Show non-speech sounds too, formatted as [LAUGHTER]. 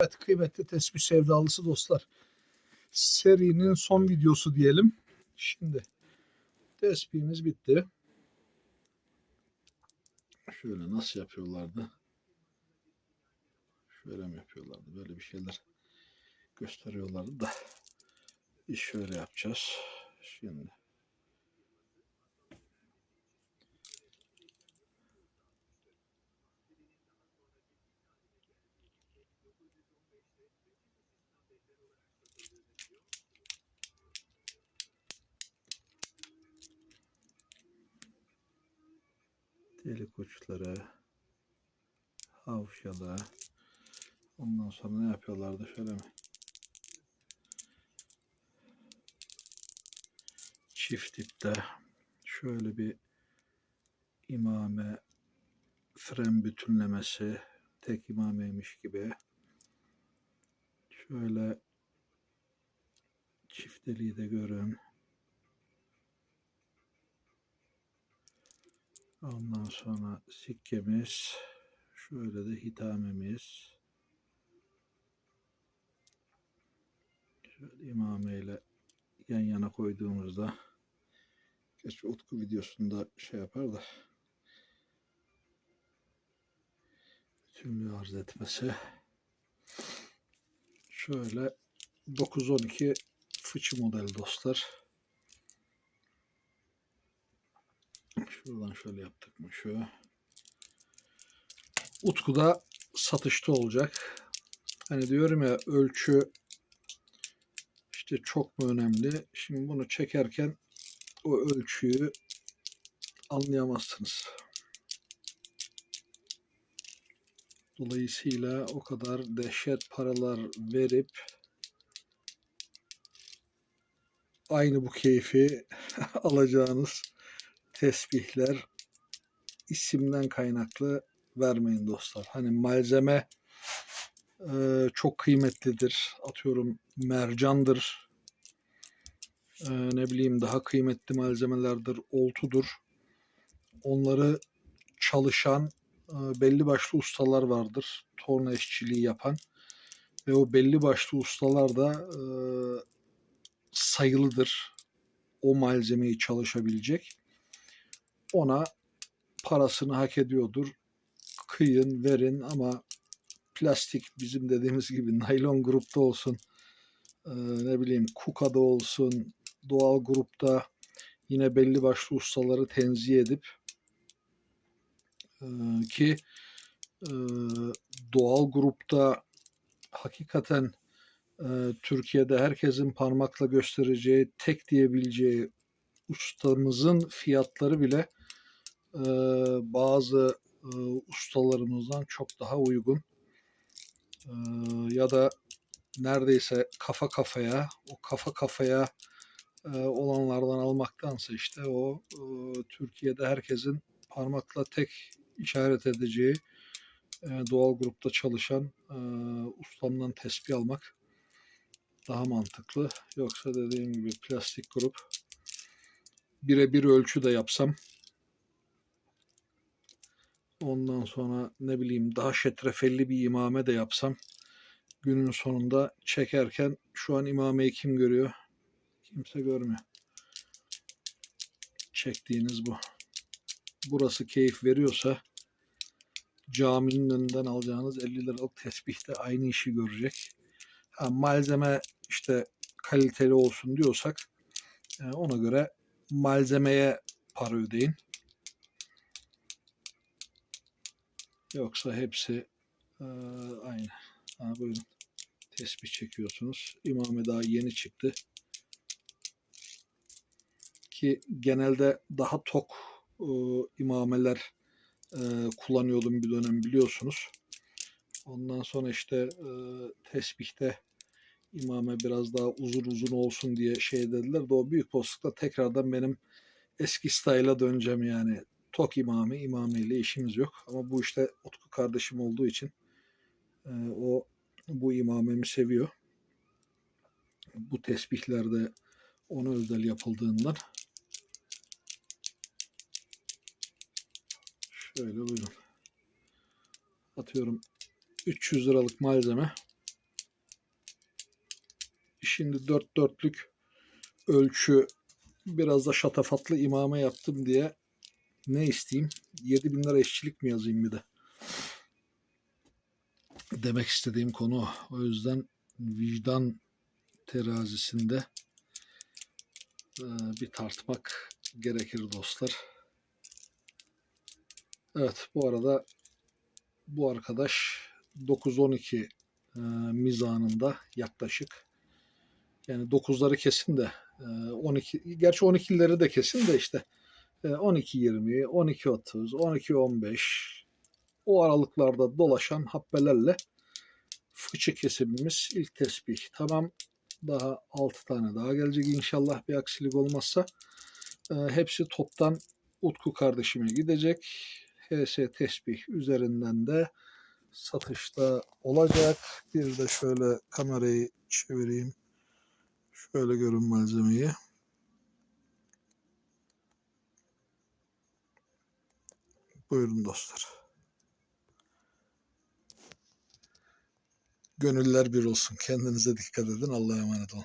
Evet kıymetli tespih sevdalısı dostlar. Serinin son videosu diyelim. Şimdi tespihimiz bitti. Şöyle nasıl yapıyorlardı? Şöyle mi yapıyorlardı? Böyle bir şeyler gösteriyorlardı da. Şöyle yapacağız. Şimdi. Delik uçları, havşalı. Ondan sonra ne yapıyorlardı şöyle mi? Çift ipte şöyle bir imame fren bütünlemesi tek imameymiş gibi şöyle çifteliği de görün. Ondan sonra sikkemiz. Şöyle de hitamemiz. Şöyle imameyle yan yana koyduğumuzda Gerçi Utku videosunda şey yapar da bütünlüğü arz etmesi. Şöyle 912 fıçı model dostlar. Şuradan şöyle yaptık mı şu. Utku'da satışta olacak. Hani diyorum ya ölçü işte çok mu önemli? Şimdi bunu çekerken o ölçüyü anlayamazsınız. Dolayısıyla o kadar dehşet paralar verip aynı bu keyfi [LAUGHS] alacağınız tesbihler isimden kaynaklı vermeyin dostlar. Hani malzeme e, çok kıymetlidir. Atıyorum mercandır. E, ne bileyim daha kıymetli malzemelerdir. Oltudur. Onları çalışan e, belli başlı ustalar vardır. Torna işçiliği yapan. Ve o belli başlı ustalar da e, sayılıdır. O malzemeyi çalışabilecek ona parasını hak ediyordur. Kıyın, verin ama plastik bizim dediğimiz gibi naylon grupta olsun, e, ne bileyim kukada olsun, doğal grupta yine belli başlı ustaları tenzih edip e, ki e, doğal grupta hakikaten Türkiye'de herkesin parmakla göstereceği, tek diyebileceği ustamızın fiyatları bile e, bazı e, ustalarımızdan çok daha uygun e, ya da neredeyse kafa kafaya o kafa kafaya e, olanlardan almaktansa işte o e, Türkiye'de herkesin parmakla tek işaret edeceği e, doğal grupta çalışan e, ustamdan tespih almak daha mantıklı. Yoksa dediğim gibi plastik grup birebir ölçü de yapsam ondan sonra ne bileyim daha şetrefelli bir imame de yapsam günün sonunda çekerken şu an imameyi kim görüyor? Kimse görmüyor. Çektiğiniz bu. Burası keyif veriyorsa caminin önünden alacağınız 50 liralık tesbih de aynı işi görecek. Ha, malzeme işte kaliteli olsun diyorsak e, ona göre malzemeye para ödeyin. Yoksa hepsi e, aynı. Ha, buyurun. Tespih çekiyorsunuz. İmame daha yeni çıktı. Ki genelde daha tok e, imameler e, kullanıyordum bir dönem biliyorsunuz. Ondan sonra işte e, tesbihte imame biraz daha uzun uzun olsun diye şey dediler de o büyük postlıkla tekrardan benim eski style'a döneceğim yani. Tok imame ile işimiz yok. Ama bu işte Utku kardeşim olduğu için e, o bu imamemi seviyor. Bu tesbihlerde ona özel yapıldığından şöyle buyurun. Atıyorum 300 liralık malzeme Şimdi dört dörtlük ölçü biraz da şatafatlı imame yaptım diye ne isteyeyim? 7000 lira işçilik mi yazayım bir de? Demek istediğim konu o. Yüzden vicdan terazisinde e, bir tartmak gerekir dostlar. Evet bu arada bu arkadaş 9-12 e, mizanında yaklaşık. Yani 9'ları kesin de e, 12 gerçi 12'leri de kesin de işte e, 12-20, 12-30, 12-15 o aralıklarda dolaşan habbelerle fıçı kesimimiz ilk tesbih. Tamam daha 6 tane daha gelecek inşallah bir aksilik olmazsa. E, hepsi toptan Utku kardeşime gidecek. HS tesbih üzerinden de satışta olacak. Bir de şöyle kamerayı çevireyim. Şöyle görün malzemeyi. Buyurun dostlar. Gönüller bir olsun. Kendinize dikkat edin. Allah'a emanet olun.